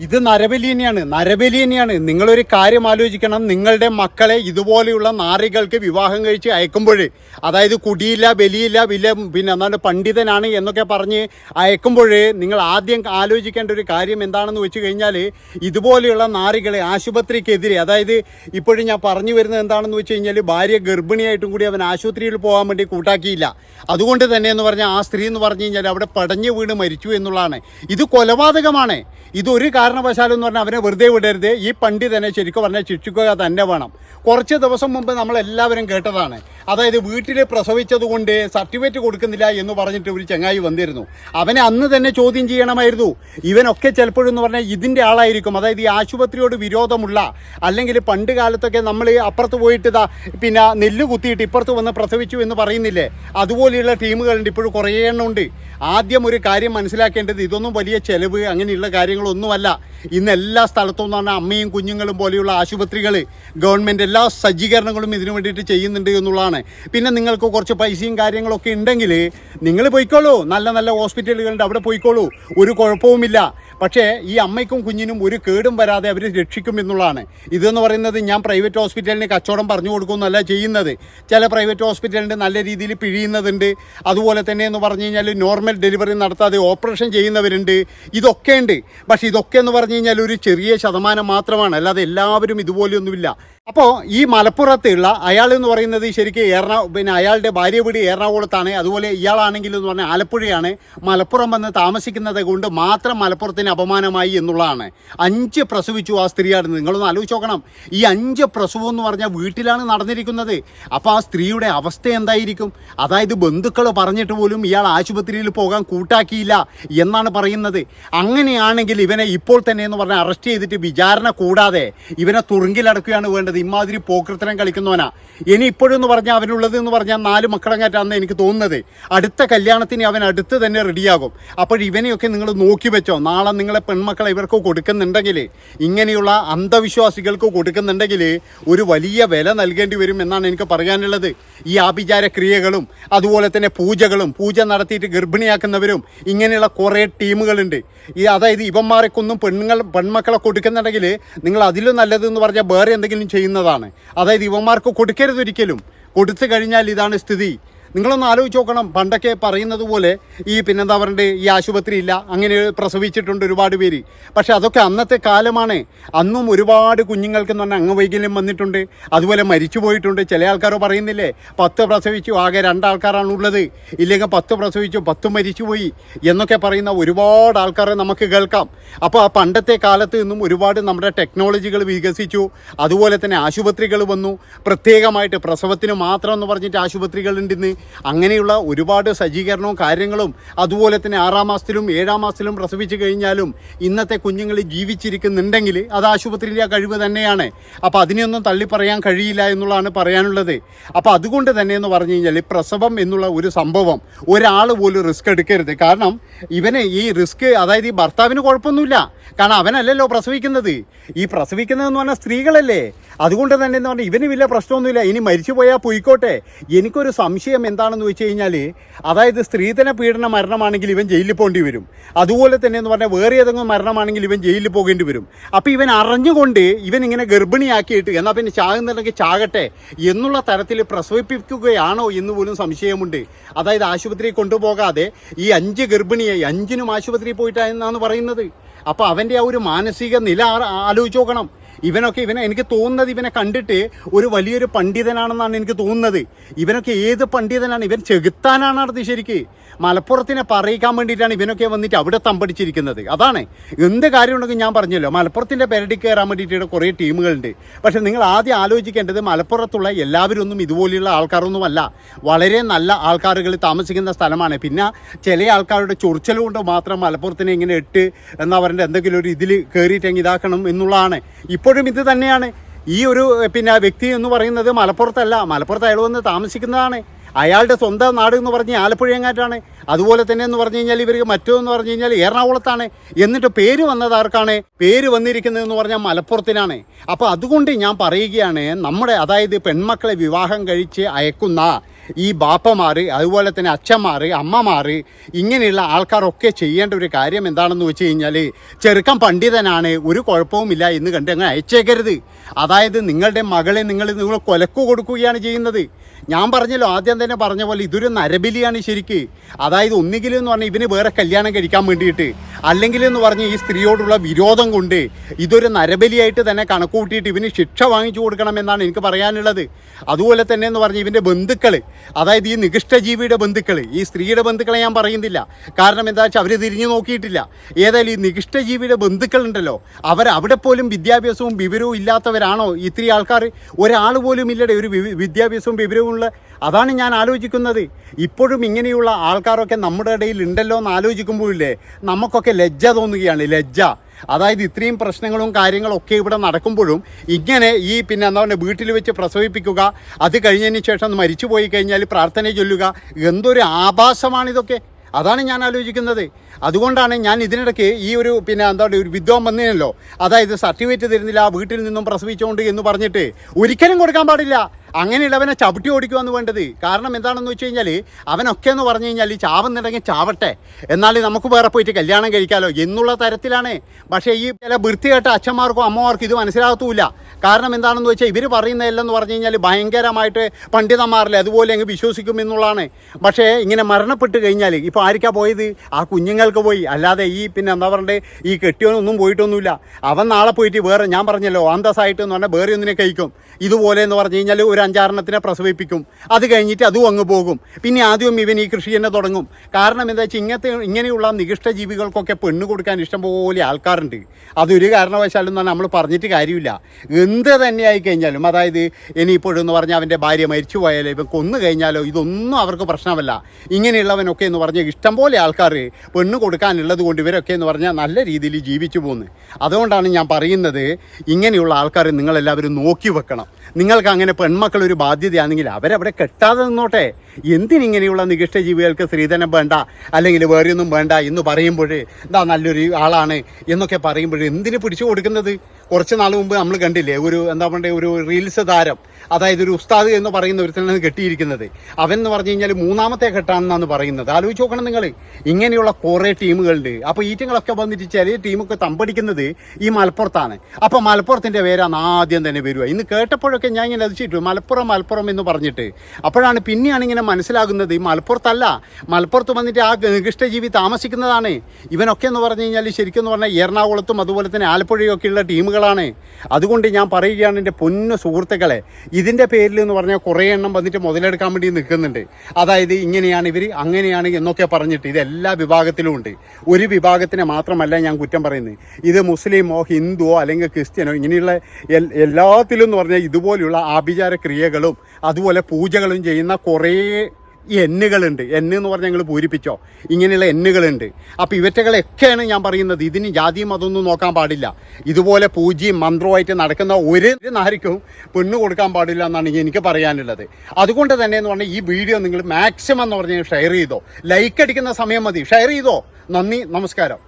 ഇത് നരബലി തന്നെയാണ് നരബലി തന്നെയാണ് നിങ്ങളൊരു കാര്യം ആലോചിക്കണം. നിങ്ങളുടെ മക്കളെ ഇതുപോലെയുള്ള നാറികൾക്ക് വിവാഹം കഴിച്ച് അയക്കുമ്പോൾ അതായത് കുടിയില്ല ബലിയില്ല വില പിന്നെ എന്താണ് പണ്ഡിതനാണ് എന്നൊക്കെ പറഞ്ഞ് അയക്കുമ്പോൾ നിങ്ങൾ ആദ്യം ആലോചിക്കേണ്ട ഒരു കാര്യം എന്താണെന്ന് വെച്ച് കഴിഞ്ഞാൽ ഇതുപോലെയുള്ള നാറികളെ ആശുപത്രിക്കെതിരെ അതായത് ഇപ്പോഴും ഞാൻ പറഞ്ഞു വരുന്നത് എന്താണെന്ന് വെച്ച് കഴിഞ്ഞാൽ ഭാര്യ ഗർഭിണിയായിട്ടും കൂടി അവൻ ആശുപത്രിയിൽ പോകാൻ വേണ്ടി കൂട്ടാക്കിയില്ല. അതുകൊണ്ട് തന്നെ എന്ന് പറഞ്ഞാൽ ആ സ്ത്രീ എന്ന് പറഞ്ഞു കഴിഞ്ഞാൽ അവിടെ പടഞ്ഞു വീണ് മരിച്ചു എന്നുള്ളതാണ്. ഇത് കൊലപാതകമാണ്. ഇതൊരു കാരണവശാലും എന്ന് പറഞ്ഞാൽ അവനെ വെറുതെ വിടരുത്. ഈ പണ്ഡിതനെ ശരിക്കും പറഞ്ഞാൽ ശിക്ഷിക്കുക തന്നെ വേണം. കുറച്ച് ദിവസം മുമ്പ് നമ്മൾ എല്ലാവരും കേട്ടതാണ്. അതായത് വീട്ടിൽ പ്രസവിച്ചതുകൊണ്ട് സർട്ടിഫിക്കറ്റ് കൊടുക്കുന്നില്ല എന്ന് പറഞ്ഞിട്ട് ഒരു ചങ്ങായി വന്നിരുന്നു. അവനെ അന്ന് തന്നെ ചോദ്യം ചെയ്യണമായിരുന്നു. ഇവനൊക്കെ ചിലപ്പോഴെന്ന് പറഞ്ഞാൽ ഇതിന്റെ ആളായിരിക്കും. അതായത് ഈ ആശുപത്രിയോട് വിരോധമുള്ള അല്ലെങ്കിൽ പണ്ട് കാലത്തൊക്കെ നമ്മൾ അപ്പുറത്ത് പോയിട്ട് ഇതാ പിന്നെ നെല്ല് കുത്തിയിട്ട് ഇപ്പുറത്ത് വന്ന് പ്രസവിച്ചു എന്ന് പറയുന്നില്ലേ? അതുപോലെയുള്ള ടീമുകളുണ്ട്. ഇപ്പോഴും കുറേ എണ്ണം ഉണ്ട് ആദ്യം ഒരു കാര്യം മനസ്സിലാക്കേണ്ടത് ഇതൊന്നും വലിയ ചെലവ് അങ്ങനെയുള്ള കാര്യങ്ങളൊന്നുമല്ല. ഇന്ന് എല്ലാ സ്ഥലത്തും എന്ന് പറഞ്ഞാൽ അമ്മയും കുഞ്ഞുങ്ങളും പോലെയുള്ള ആശുപത്രികൾ ഗവൺമെന്റ് എല്ലാ സജ്ജീകരണങ്ങളും ഇതിനു വേണ്ടിയിട്ട് ചെയ്യുന്നുണ്ട് എന്നുള്ളതാണ്. പിന്നെ നിങ്ങൾക്ക് കുറച്ച് പൈസയും കാര്യങ്ങളൊക്കെ ഉണ്ടെങ്കിൽ നിങ്ങൾ പോയിക്കോളൂ. നല്ല നല്ല ഹോസ്പിറ്റലുകളുണ്ട് അവിടെ പോയിക്കോളൂ. ഒരു കുഴപ്പവുമില്ല. പക്ഷേ ഈ അമ്മയ്ക്കും കുഞ്ഞിനും ഒരു കേടും വരാതെ അവർ രക്ഷിക്കും എന്നുള്ളതാണ്. ഇതെന്ന് പറയുന്നത് ഞാൻ പ്രൈവറ്റ് ഹോസ്പിറ്റലിന് കച്ചവടം പറഞ്ഞു കൊടുക്കുമെന്നല്ല ചെയ്യുന്നത്. ചില പ്രൈവറ്റ് ഹോസ്പിറ്റലുണ്ട് നല്ല രീതിയിൽ പിഴിയുന്നതുണ്ട്. അതുപോലെ തന്നെ എന്ന് പറഞ്ഞു കഴിഞ്ഞാൽ നോർമൽ ഡെലിവറി നടത്താതെ ഓപ്പറേഷൻ ചെയ്യുന്നവരുണ്ട്. ഇതൊക്കെ ഉണ്ട്. പക്ഷേ ഇതൊക്കെ എന്ന് പറഞ്ഞു കഴിഞ്ഞാൽ ഒരു ചെറിയ ശതമാനം മാത്രമാണ്. അല്ലാതെ എല്ലാവരും ഇതുപോലെയൊന്നുമില്ല. അപ്പോൾ ഈ മലപ്പുറത്തുള്ള അയാൾ എന്ന് പറയുന്നത് ശരിക്കും എറണാ പിന്നെ അയാളുടെ ഭാര്യ വീട് എറണാകുളത്താണ്. അതുപോലെ ഇയാളാണെങ്കിൽ എന്ന് പറഞ്ഞാൽ ആലപ്പുഴയാണ്. മലപ്പുറം വന്ന് താമസിക്കുന്നത് കൊണ്ട് മാത്രം മലപ്പുറത്തിന് അപമാനമായി എന്നുള്ളതാണ്. അഞ്ച് പ്രസവിച്ചു ആ സ്ത്രീയാണ്. നിങ്ങളൊന്ന് ആലോചിച്ച് നോക്കണം. ഈ അഞ്ച് പ്രസവം എന്ന് പറഞ്ഞാൽ വീട്ടിലാണ് നടന്നിരിക്കുന്നത്. അപ്പോൾ ആ സ്ത്രീയുടെ അവസ്ഥ എന്തായിരിക്കും? അതായത് ബന്ധുക്കൾ പറഞ്ഞിട്ട് പോലും ഇയാൾ ആശുപത്രിയിൽ പോകാൻ കൂട്ടാക്കിയില്ല എന്നാണ് പറയുന്നത്. അങ്ങനെയാണെങ്കിൽ ഇവനെ ഇപ്പോൾ തന്നെ എന്ന് പറഞ്ഞാൽ അറസ്റ്റ് ചെയ്തിട്ട് വിചാരണ കൂടാതെ ഇവനെ തുറുങ്കിലടക്കുകയാണ് വേണ്ടത്. ഇമാതിരി പോക്കൃത്തരം കളിക്കുന്നവനാ. ഇനി ഇപ്പോഴെന്ന് പറഞ്ഞാൽ അവനുള്ളത് എന്ന് പറഞ്ഞാൽ നാല് മക്കളങ്ങാറ്റാന്ന് എനിക്ക് തോന്നുന്നത്. അടുത്ത കല്യാണത്തിന് അവൻ അടുത്ത് തന്നെ റെഡിയാകും അപ്പോൾ ഇവനെയൊക്കെ നിങ്ങൾ നോക്കി വെച്ചോ. നാളെ നിങ്ങളെ പെൺമക്കളെ ഇവർക്ക് കൊടുക്കുന്നുണ്ടെങ്കിൽ ഇങ്ങനെയുള്ള അന്ധവിശ്വാസികൾക്ക് കൊടുക്കുന്നുണ്ടെങ്കിൽ ഒരു വലിയ വില നൽകേണ്ടി വരും എന്നാണ് എനിക്ക് പറയാനുള്ളത്. ഈ ആഭിചാര ക്രിയകളും അതുപോലെ തന്നെ പൂജകളും പൂജ നടത്തിയിട്ട് ഗർഭിണിയാക്കുന്നവരും ഇങ്ങനെയുള്ള കുറേ ടീമുകളുണ്ട്. ഈ അതായത് ഇവന്മാരെക്കൊന്നും പെണ്ണുങ്ങൾ പെൺമക്കളെ കൊടുക്കുന്നുണ്ടെങ്കിൽ നിങ്ങൾ അതിലും നല്ലതെന്ന് പറഞ്ഞാൽ വേറെ എന്തെങ്കിലും ചെയ്യുന്നതാണ്. അതായത് ഇവന്മാർക്ക് കൊടുക്കരുത് ഒരിക്കലും. കൊടുത്തു കഴിഞ്ഞാൽ ഇതാണ് സ്ഥിതി. നിങ്ങളൊന്ന് ആലോചിച്ച് നോക്കണം. പണ്ടൊക്കെ പറയുന്നത് പോലെ ഈ പിന്നെന്താ പറയണ്ടേ ഈ ആശുപത്രി ഇല്ല. അങ്ങനെ പ്രസവിച്ചിട്ടുണ്ട് ഒരുപാട് പേര്. പക്ഷെ അതൊക്കെ അന്നത്തെ കാലമാണ്. അന്നും ഒരുപാട് കുഞ്ഞുങ്ങൾക്ക് എന്ന് പറഞ്ഞാൽ അംഗവൈകല്യം വന്നിട്ടുണ്ട്. അതുപോലെ മരിച്ചു പോയിട്ടുണ്ട്. ചില ആൾക്കാരോ പറയുന്നില്ലേ പത്ത് പ്രസവിച്ചു ആകെ രണ്ടാൾക്കാരാണ് ഉള്ളത്. ഇല്ലെങ്കിൽ പത്ത് പ്രസവിച്ചു പത്ത് മരിച്ചുപോയി എന്നൊക്കെ പറയുന്ന ഒരുപാട് ആൾക്കാരെ നമുക്ക് കേൾക്കാം. അപ്പോൾ ആ പണ്ടത്തെ കാലത്ത് നിന്നും ഒരുപാട് നമ്മുടെ ടെക്നോളജികൾ വികസിച്ചു. അതുപോലെ തന്നെ ആശുപത്രികൾ വന്നു. പ്രത്യേകമായിട്ട് പ്രസവത്തിന് മാത്രം എന്ന് പറഞ്ഞിട്ട് ആശുപത്രികളുണ്ട് ഇന്ന് അങ്ങനെയുള്ള ഒരുപാട് സജ്ജീകരണവും കാര്യങ്ങളും അതുപോലെ തന്നെ ആറാം മാസത്തിലും ഏഴാം മാസത്തിലും പ്രസവിച്ചു കഴിഞ്ഞാലും ഇന്നത്തെ കുഞ്ഞുങ്ങൾ ജീവിച്ചിരിക്കുന്നുണ്ടെങ്കിൽ അത് ആശുപത്രിയിലെ കഴിവ് തന്നെയാണ്. അപ്പോൾ അതിനെയൊന്നും തള്ളി പറയാൻ കഴിയില്ല എന്നുള്ളതാണ് പറയാനുള്ളത്. അപ്പോൾ അതുകൊണ്ട് തന്നെ എന്ന് പറഞ്ഞു കഴിഞ്ഞാൽ പ്രസവം എന്നുള്ള ഒരു സംഭവം ഒരാൾ പോലും റിസ്ക് എടുക്കരുത്. കാരണം ഇവനെ ഈ റിസ്ക് അതായത് ഈ ഭർത്താവിന് കുഴപ്പമൊന്നുമില്ല. കാരണം അവനല്ലല്ലോ പ്രസവിക്കുന്നത്. ഈ പ്രസവിക്കുന്നതെന്ന് പറഞ്ഞാൽ സ്ത്രീകളല്ലേ. അതുകൊണ്ട് തന്നെ എന്ന് പറഞ്ഞാൽ ഇവന് വലിയ പ്രശ്നമൊന്നുമില്ല. ഇനി മരിച്ചു പോയാൽ പോയിക്കോട്ടെ. എനിക്കൊരു സംശയം എന്താണെന്ന് വെച്ച് കഴിഞ്ഞാൽ അതായത് സ്ത്രീധന പീഡന മരണമാണെങ്കിൽ ഇവൻ ജയിലിൽ പോകേണ്ടി വരും. അതുപോലെ തന്നെ എന്ന് പറഞ്ഞാൽ വേറെ ഏതെങ്കിലും മരണമാണെങ്കിൽ ഇവൻ ജയിലിൽ പോകേണ്ടി വരും. അപ്പോൾ ഇവൻ അറിഞ്ഞുകൊണ്ട് ഇവൻ ഇങ്ങനെ ഗർഭിണിയാക്കിയിട്ട് എന്നാൽ പിന്നെ ചാകുന്നുണ്ടെങ്കിൽ ചാകട്ടെ എന്നുള്ള തരത്തിൽ പ്രസവിപ്പിക്കുകയാണോ എന്ന് പോലും സംശയമുണ്ട്. അതായത് ആശുപത്രിയിൽ കൊണ്ടുപോകാതെ ഈ അഞ്ച് ഗർഭിണിയെ അഞ്ചിനും ആശുപത്രിയിൽ പോയിട്ടാണെന്നാണ് പറയുന്നത്. അപ്പോൾ അവന്റെ ആ ഒരു മാനസിക നില ആലോചിച്ച് നോക്കണം. ഇവനൊക്കെ ഇവനെ എനിക്ക് തോന്നുന്നത് ഇവനെ കണ്ടിട്ട് ഒരു വലിയൊരു പണ്ഡിതനാണെന്നാണ് എനിക്ക് തോന്നുന്നത്. ഇവനൊക്കെ ഏത് പണ്ഡിതനാണ്? ഇവൻ ചെകുത്താനാണ് നടത്തി ശരിക്ക്. മലപ്പുറത്തിനെ പറയിക്കാൻ വേണ്ടിയിട്ടാണ് ഇവനൊക്കെ വന്നിട്ട് അവിടെ തമ്പടിച്ചിരിക്കുന്നത്. അതാണ്. എന്ത് കാര്യമുണ്ടെങ്കിൽ ഞാൻ പറഞ്ഞല്ലോ. മലപ്പുറത്തിന്റെ പെരടി കയറാൻ വേണ്ടിയിട്ട് കുറേ ടീമുകളുണ്ട്. പക്ഷേ നിങ്ങൾ ആദ്യം ആലോചിക്കേണ്ടത് മലപ്പുറത്തുള്ള എല്ലാവരും ഒന്നും ഇതുപോലെയുള്ള ആൾക്കാരൊന്നുമല്ല. വളരെ നല്ല ആൾക്കാരുകൾ താമസിക്കുന്ന സ്ഥലമാണ്. പിന്നെ ചില ആൾക്കാരുടെ ചൊറിച്ചൽ കൊണ്ട് മാത്രം മലപ്പുറത്തിനെ ഇങ്ങനെ ഇട്ട് എന്താ പറയണ്ടത് എന്തെങ്കിലും ഒരു ഇതിൽ കയറിയിട്ടെങ്കിൽ ഇതാക്കണം എന്നുള്ളതാണ്. ഇപ്പോഴും ഇത് തന്നെയാണ്. ഈ ഒരു പിന്നെ വ്യക്തി എന്ന് പറയുന്നത് മലപ്പുറത്തല്ല. മലപ്പുറത്ത് അയാൾ വന്ന് താമസിക്കുന്നതാണ്. അയാളുടെ സ്വന്തം നാട് എന്ന് പറഞ്ഞ് ആലപ്പുഴയങ്ങാറ്റാണ്? അതുപോലെ തന്നെ എന്ന് പറഞ്ഞു കഴിഞ്ഞാൽ ഇവർക്ക് മറ്റൊന്ന് പറഞ്ഞു കഴിഞ്ഞാൽ എറണാകുളത്താണ്. എന്നിട്ട് പേര് വന്നത് ആർക്കാണ്? പേര് വന്നിരിക്കുന്നത് എന്ന് പറഞ്ഞാൽ മലപ്പുറത്തിനാണ്. അപ്പോൾ അതുകൊണ്ട് ഞാൻ പറയുകയാണ് നമ്മുടെ അതായത് പെൺമക്കളെ വിവാഹം കഴിച്ച് അയക്കുന്ന ഈ ബാപ്പമാർ അതുപോലെ തന്നെ അച്ഛന്മാർ അമ്മമാർ ഇങ്ങനെയുള്ള ആൾക്കാരൊക്കെ ചെയ്യേണ്ട ഒരു കാര്യം എന്താണെന്ന് വെച്ച് കഴിഞ്ഞാൽ ചെറുക്കൻ പണ്ഡിതനാണ് ഒരു കുഴപ്പവുമില്ല എന്ന് കണ്ട് അങ്ങ് അയച്ചേക്കരുത്. അതായത് നിങ്ങളുടെ മകളെ നിങ്ങൾ നിങ്ങൾ കൊലക്കു കൊടുക്കുകയാണ് ചെയ്യുന്നത്. ഞാൻ പറഞ്ഞല്ലോ ആദ്യം തന്നെ പറഞ്ഞ പോലെ ഇതൊരു നരബലിയാണ് ശരിക്ക്. അതായത് ഒന്നുകിൽ എന്ന് പറഞ്ഞാൽ ഇവന് വേറെ കല്യാണം കഴിക്കാൻ വേണ്ടിയിട്ട് അല്ലെങ്കിൽ എന്ന് പറഞ്ഞ് ഈ സ്ത്രീയോടുള്ള വിരോധം കൊണ്ട് ഇതൊരു നരബലിയായിട്ട് തന്നെ കണക്കുകൂട്ടിയിട്ട് ഇവന് ശിക്ഷ വാങ്ങിച്ചു കൊടുക്കണമെന്നാണ് എനിക്ക് പറയാനുള്ളത്. അതുപോലെ തന്നെ എന്ന് പറഞ്ഞ് ഇവന്റെ ബന്ധുക്കൾ അതായത് ഈ നികിഷ്ടജീവിയുടെ ബന്ധുക്കൾ ഈ സ്ത്രീയുടെ ബന്ധുക്കളെ ഞാൻ പറയുന്നില്ല. കാരണം എന്താ വെച്ചാൽ അവർ തിരിഞ്ഞു നോക്കിയിട്ടില്ല. ഏതായാലും ഈ നികിഷ്ടജീവിയുടെ ബന്ധുക്കളുണ്ടല്ലോ അവർ അവിടെ പോലും വിദ്യാഭ്യാസവും വിവരവും ഇല്ലാത്തവരാണോ? ഇത്തിരി ആൾക്കാർ ഒരാൾ പോലും ഇല്ലടെ ഒരു വിദ്യാഭ്യാസവും വിവരവും ഉള്ള അതാണ് ഞാൻ ആലോചിക്കുന്നത്? ഇപ്പോഴും ഇങ്ങനെയുള്ള ആൾക്കാരൊക്കെ നമ്മുടെ ഇടയിൽ ഉണ്ടല്ലോ എന്ന് ആലോചിക്കുമ്പോഴില്ലേ നമുക്കൊക്കെ ലജ്ജ തോന്നുകയാണ് ലജ്ജ. അതായത് ഇത്രയും പ്രശ്നങ്ങളും കാര്യങ്ങളും ഒക്കെ ഇവിടെ നടക്കുമ്പോഴും ഇങ്ങനെ ഈ പിന്നെ എന്താ പറയുക വീട്ടിൽ വെച്ച് പ്രസവിപ്പിക്കുക അത് കഴിഞ്ഞതിന് ശേഷം മരിച്ചു പോയി കഴിഞ്ഞാൽ പ്രാർത്ഥന ചൊല്ലുക എന്തൊരു ആഭാസമാണിതൊക്കെ അതാണ് ഞാൻ ആലോചിക്കുന്നത്. അതുകൊണ്ടാണ് ഞാൻ ഇതിനിടയ്ക്ക് ഈ ഒരു പിന്നെ എന്താ പറയുക ഒരു വിദ്വാൻ വന്നതിനല്ലോ അതായത് സർട്ടിഫിക്കറ്റ് തരുന്നില്ല വീട്ടിൽ നിന്നും പ്രസവിച്ചുകൊണ്ട് എന്ന് പറഞ്ഞിട്ട് ഒരിക്കലും കൊടുക്കാൻ പാടില്ല. അങ്ങനെയുള്ളവനെ ചവിട്ടി ഓടിക്കുവാന്ന് വേണ്ടത്. കാരണം എന്താണെന്ന് വെച്ച് കഴിഞ്ഞാൽ അവനൊക്കെ എന്ന് പറഞ്ഞു കഴിഞ്ഞാൽ ഈ ചാവുന്നുണ്ടെങ്കിൽ ചാവട്ടെ. എന്നാൽ നമുക്ക് വേറെ പോയിട്ട് കല്യാണം കഴിക്കാമല്ലോ എന്നുള്ള തരത്തിലാണ്. പക്ഷേ ഈ ചില വൃത്തികെട്ട അച്ഛന്മാർക്കും അമ്മമാർക്കും ഇത് മനസ്സിലാകത്തുമില്ല. കാരണം എന്താണെന്ന് വെച്ചാൽ ഇവർ പറയുന്നതല്ലെന്ന് പറഞ്ഞു കഴിഞ്ഞാൽ ഭയങ്കരമായിട്ട് പണ്ഡിതന്മാരല്ലേ അതുപോലെ അങ്ങ് വിശ്വസിക്കും എന്നുള്ളതാണ്. പക്ഷേ ഇങ്ങനെ മരണപ്പെട്ട് കഴിഞ്ഞാൽ ഇപ്പോൾ ആർക്കാ പോയത്? ആ കുഞ്ഞുങ്ങൾക്ക് പോയി. അല്ലാതെ ഈ പിന്നെ എന്താ പറയണ്ടേ ഈ കെട്ടിയോനൊന്നും പോയിട്ടൊന്നുമില്ല. അവൻ നാളെ പോയിട്ട് വേറെ ഞാൻ പറഞ്ഞല്ലോ അന്തസ്സായിട്ട് എന്ന് പറഞ്ഞാൽ വേറെ ഒന്നിനെ കഴിക്കും. ഇതുപോലെ എന്ന് പറഞ്ഞു കഴിഞ്ഞാൽ അഞ്ചാറെണ്ണത്തിനെ പ്രസവിപ്പിക്കും. അത് കഴിഞ്ഞിട്ട് അതും അങ്ങ് പോകും. പിന്നെ ആദ്യം ഇവൻ ഈ കൃഷി തന്നെ തുടങ്ങും. കാരണം എന്താ വെച്ചാൽ ഇങ്ങനത്തെ ഇങ്ങനെയുള്ള നികിഷ്ട ജീവികൾക്കൊക്കെ പെണ്ണ് കൊടുക്കാൻ ഇഷ്ടംപോലെ ആൾക്കാരുണ്ട്. അതൊരു കാരണവശാലും നമ്മൾ പറഞ്ഞിട്ട് കാര്യമില്ല. എന്ത് തന്നെ ആയി കഴിഞ്ഞാലും അതായത് ഇനിയിപ്പോഴെന്ന് പറഞ്ഞാൽ അവന്റെ ഭാര്യ മരിച്ചു പോയാലോ ഇവൻ കൊന്നു കഴിഞ്ഞാലോ ഇതൊന്നും അവർക്ക് പ്രശ്നമല്ല. ഇങ്ങനെയുള്ളവനൊക്കെ എന്ന് പറഞ്ഞാൽ ഇഷ്ടംപോലെ ആൾക്കാർ പെണ്ണ് കൊടുക്കാനുള്ളത് കൊണ്ട് ഇവരൊക്കെ എന്ന് പറഞ്ഞാൽ നല്ല രീതിയിൽ ജീവിച്ചു പോകുന്നു അതുകൊണ്ടാണ് ഞാൻ പറയുന്നത് ഇങ്ങനെയുള്ള ആൾക്കാർ നിങ്ങളെല്ലാവരും നോക്കി വെക്കണം. നിങ്ങൾക്ക് അങ്ങനെ പെൺമക്കൾ ഒരു ബാധ്യതയാണെങ്കിൽ അവരവിടെ കെട്ടാതെ നിന്നോട്ടെ. എന്തിനിങ്ങനെയുള്ള നികിഷ്ട ജീവികൾക്ക് സ്ത്രീധനം വേണ്ട അല്ലെങ്കിൽ വേറെയൊന്നും വേണ്ട എന്ന് പറയുമ്പോൾ എന്താ നല്ലൊരു ആളാണ് എന്നൊക്കെ പറയുമ്പോൾ എന്തിന് പിടിച്ചു കൊടുക്കുന്നത്? കുറച്ച് നാൾ മുമ്പ് നമ്മൾ കണ്ടില്ലേ ഒരു എന്താ പറയുക ഒരു റീൽസ് താരം അതായത് ഒരു ഉസ്താദ് എന്ന് പറയുന്ന ഒരുത്തനാണ് കെട്ടിയിരിക്കുന്നത്. അവൻ എന്ന് പറഞ്ഞു കഴിഞ്ഞാൽ മൂന്നാമത്തെ കെട്ടാണെന്നാണ് പറയുന്നത്. ആലോചിച്ച് നോക്കണം നിങ്ങൾ. ഇങ്ങനെയുള്ള കുറേ ടീമുകളുണ്ട്. അപ്പോൾ ഈറ്റങ്ങളൊക്കെ വന്നിട്ട് ചെറിയ ടീമൊക്കെ തമ്പടിക്കുന്നത് ഈ മലപ്പുറത്താണ്. അപ്പോൾ മലപ്പുറത്തിന്റെ പേരാണ് ആദ്യം തന്നെ വരിക. ഇന്ന് കേട്ടപ്പോഴൊക്കെ ഞാൻ ഇങ്ങനെ അതിച്ചിട്ടു മലപ്പുറം മലപ്പുറം എന്ന് പറഞ്ഞിട്ട്. അപ്പോഴാണ് പിന്നെയാണ് ഇങ്ങനെ മനസ്സിലാകുന്നത് ഈ മലപ്പുറത്തല്ല. മലപ്പുറത്ത് വന്നിട്ട് ആ നികൃഷ്ടജീവി താമസിക്കുന്നതാണ്. ഇവനൊക്കെ എന്ന് പറഞ്ഞു കഴിഞ്ഞാൽ ശരിക്കും എന്ന് പറഞ്ഞാൽ എറണാകുളത്തും അതുപോലെ തന്നെ ആലപ്പുഴയൊക്കെയുള്ള ടീമുകളാണ്. അതുകൊണ്ട് ഞാൻ പറയുകയാണ് എന്റെ പൊന്നു സുഹൃത്തുക്കളെ ഇതിന്റെ പേരിൽ എന്ന് പറഞ്ഞാൽ കുറേ എണ്ണം വന്നിട്ട് മുതലെടുക്കാൻ വേണ്ടി നിൽക്കുന്നുണ്ട്. അതായത് ഇങ്ങനെയാണ് ഇവർ അങ്ങനെയാണ് എന്നൊക്കെ പറഞ്ഞിട്ട് ഇത് എല്ലാ വിഭാഗത്തിലും ഉണ്ട്. ഒരു വിഭാഗത്തിനെ മാത്രമല്ല ഞാൻ കുറ്റം പറയുന്നത്. ഇത് മുസ്ലിമോ ഹിന്ദുവോ അല്ലെങ്കിൽ ക്രിസ്ത്യനോ ഇങ്ങനെയുള്ള എല്ലാത്തിലും എന്ന് പറഞ്ഞാൽ ഇതുപോലെയുള്ള ആഭിചാര ക്രിയകളും അതുപോലെ പൂജകളും ചെയ്യുന്ന കുറേ എന്നുകളുണ്ട്. എന്ന് എന്ന് പറഞ്ഞാൽ ഞങ്ങൾ പൂരിപ്പിച്ചോ? ഇങ്ങനെയുള്ള എന്നുകളുണ്ട്. അപ്പോൾ ഇവറ്റകളൊക്കെയാണ് ഞാൻ പറയുന്നത്. ഇതിന് ജാതിയും അതൊന്നും നോക്കാൻ പാടില്ല. ഇതുപോലെ പൂജയും മന്ത്രവുമായിട്ട് നടക്കുന്ന ഒരു നാരിക്കും പെണ്ണ് കൊടുക്കാൻ പാടില്ല എന്നാണ് എനിക്ക് പറയാനുള്ളത്. അതുകൊണ്ട് തന്നെ എന്ന് പറഞ്ഞാൽ ഈ വീഡിയോ നിങ്ങൾ മാക്സിമം എന്ന് പറഞ്ഞാൽ ഷെയർ ചെയ്തോ. ലൈക്ക് അടിക്കുന്ന സമയം മതി. ഷെയർ ചെയ്തോ. നന്ദി. നമസ്കാരം.